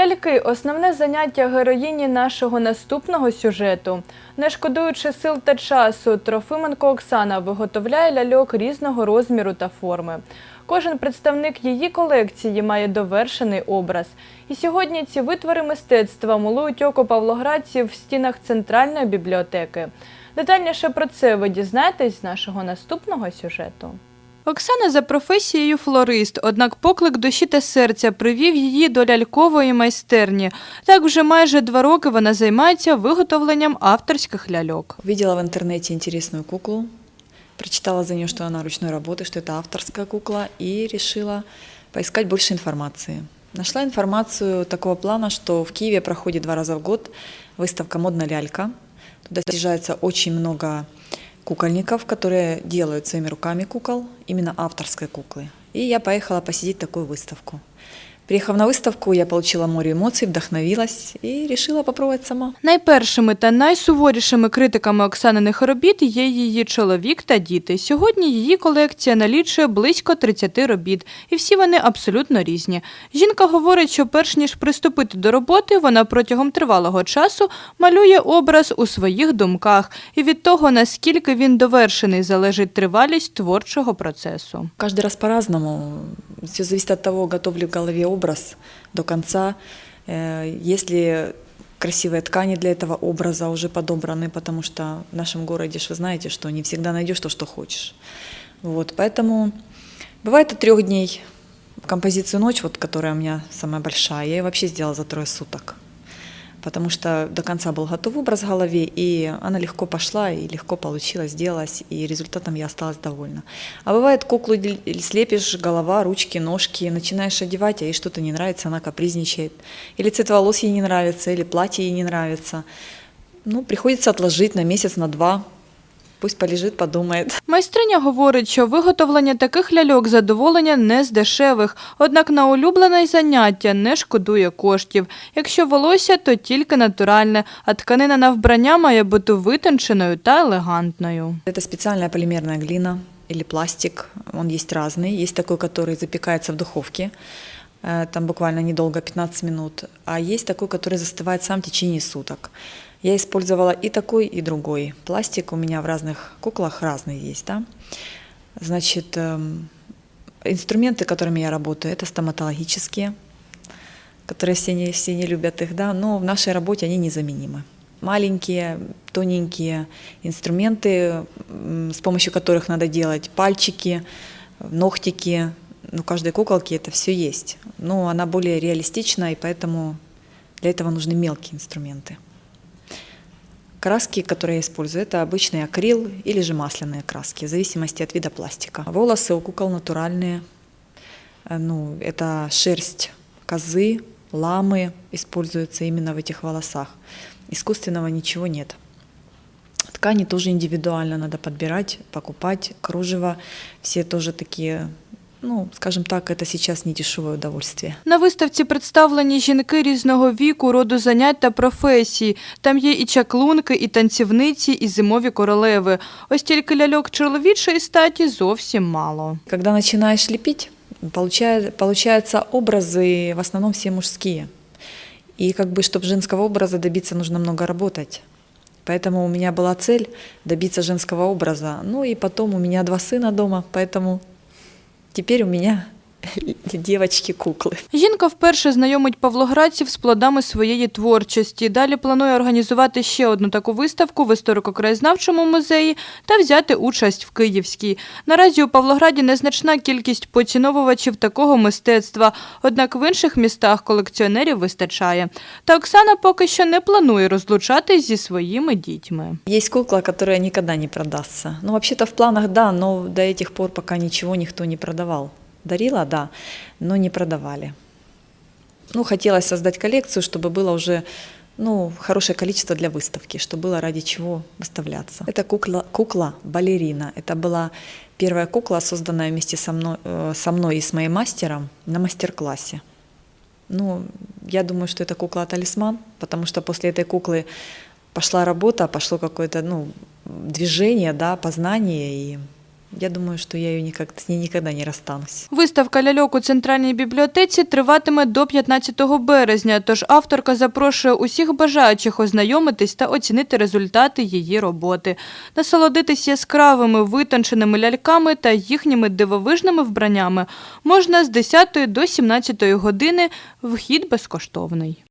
Ляльки основне заняття героїні нашого наступного сюжету. Не шкодуючи сил та часу, Трофименко Оксана виготовляє ляльок різного розміру та форми. Кожен представник її колекції має довершений образ. І сьогодні ці витвори мистецтва милують око павлоградців в стінах центральної бібліотеки. Детальніше про це ви дізнаєтесь з нашого наступного сюжету. Оксана за професією флорист, однак поклик душі та серця привів її до лялькової майстерні. Так вже майже два роки вона займається виготовленням авторських ляльок. Увидела в интернете интересную куклу, прочитала за нее, что она ручной работы, что это авторская кукла, и решила поискать больше информации. Нашла информацию такого плана, что в Киеве проходит два раза в год выставка «Модная лялька». Туда съезжается очень много кукольников, которые делают своими руками кукол, именно авторской куклы. И я поехала посетить такую выставку. Приехав на выставку, я получила море эмоций, вдохновилась и решила попробовать сама. Найпершими та найсуворішими критиками Оксаниних робіт є її чоловік та діти. Сьогодні її колекція налічує близько 30 робіт, і всі вони абсолютно різні. Жінка говорить, що перш ніж приступити до роботи, вона протягом тривалого часу малює образ у своїх думках, і від того, наскільки він довершений, залежить тривалість творчого процесу. Каждый раз по-разному. Все зависит от того, готов ли в голове образ до конца. Э, Есть ли красивые ткани для этого образа уже подобраны, потому что в нашем городе, ж вы знаете, что не всегда найдешь то, что хочешь. Вот, поэтому бывает от трех дней. Композицию «Ночь», вот, которая у меня самая большая, я ее вообще сделала за трое суток. Потому что до конца был готов образ в голове, и она легко пошла, и легко получилось, сделалась, и результатом я осталась довольна. А бывает, куклу слепишь, голова, ручки, ножки, начинаешь одевать, а ей что-то не нравится, она капризничает. Или цвет волос ей не нравится, или платье ей не нравится. Ну, приходится отложить на месяц, на два Пусть полежит, подумает. Майстриня говорить, що виготовлення таких ляльок задоволення не з дешевих, однак на улюблене заняття не шкодує коштів. Якщо волосся, то тільки натуральне, а тканина на вбрання має бути витонченою та елегантною. Это специальная полимерная глина или пластик. Он есть разный. Есть такой, который запекается в духовке. Э, Там буквально недолго, 15 минут. А есть такой, который застывает сам в течение суток. Я использовала и такой, и другой. Пластик у меня в разных куклах разный есть, да. Значит, эм, инструменты, которыми я работаю, это стоматологические, которые все не, все не любят их, да, но в нашей работе они незаменимы. Маленькие, тоненькие инструменты, с помощью которых надо делать пальчики, ногтики, у каждой куколки это все есть. Но она более реалистична, и поэтому для этого нужны мелкие инструменты. Краски, которые я использую, это обычный акрил или же масляные краски, в зависимости от вида пластика. Волосы у кукол натуральные. Э, Ну, это шерсть козы, ламы используются именно в этих волосах. Искусственного ничего нет. Ткани тоже индивидуально надо подбирать, покупать. Кружево все тоже такие, ну, скажем так, это сейчас не дешевое удовольствие. На виставці представлені жінки різного віку, роду занять та професій. Там є і чаклунки, і танцівниці, і зимові королеви. Ось тільки ляльок чоловічої статі зовсім мало. Когда начинаешь лепить, получая- получаются образы в основном все мужские. И как бы, чтобы женского образа добиться, нужно много работать. Поэтому у меня была цель добиться женского образа. Ну и потом у меня два сына дома, поэтому теперь у меня девочки-куклы. Жінка вперше знайомить павлоградців з плодами своєї творчості. Далі планує організувати ще одну таку виставку в історико-краєзнавчому музеї та взяти участь в Київській. Наразі у Павлограді незначна кількість поціновувачів такого мистецтва, однак в інших містах колекціонерів вистачає. Та Оксана поки що не планує розлучатись зі своїми дітьми. Есть кукла, которая никогда не продастся. Ну, вообще-то в планах, да, но до этих пор пока ничего никто не продавал. Дарила, да, но не продавали. Ну, хотелось создать коллекцию, чтобы было уже ну, хорошее количество для выставки, чтобы было ради чего выставляться. Это кукла, кукла балерина. Это была первая кукла, созданная вместе со мной, э, со мной и с моим мастером на мастер-классе. Ну, я думаю, что это кукла-талисман, потому что после этой куклы пошла работа, пошло какое-то, ну, движение, да, познание, и я думаю, что я ее никак, с ней никогда не расстанусь. Виставка ляльок у центральній бібліотеці триватиме до 15 березня, тож авторка запрошує усіх бажаючих ознайомитись та оцінити результати її роботи, насолодитись яскравими витонченими ляльками та їхніми дивовижними вбраннями можна з 10 до 17 години. Вхід безкоштовний.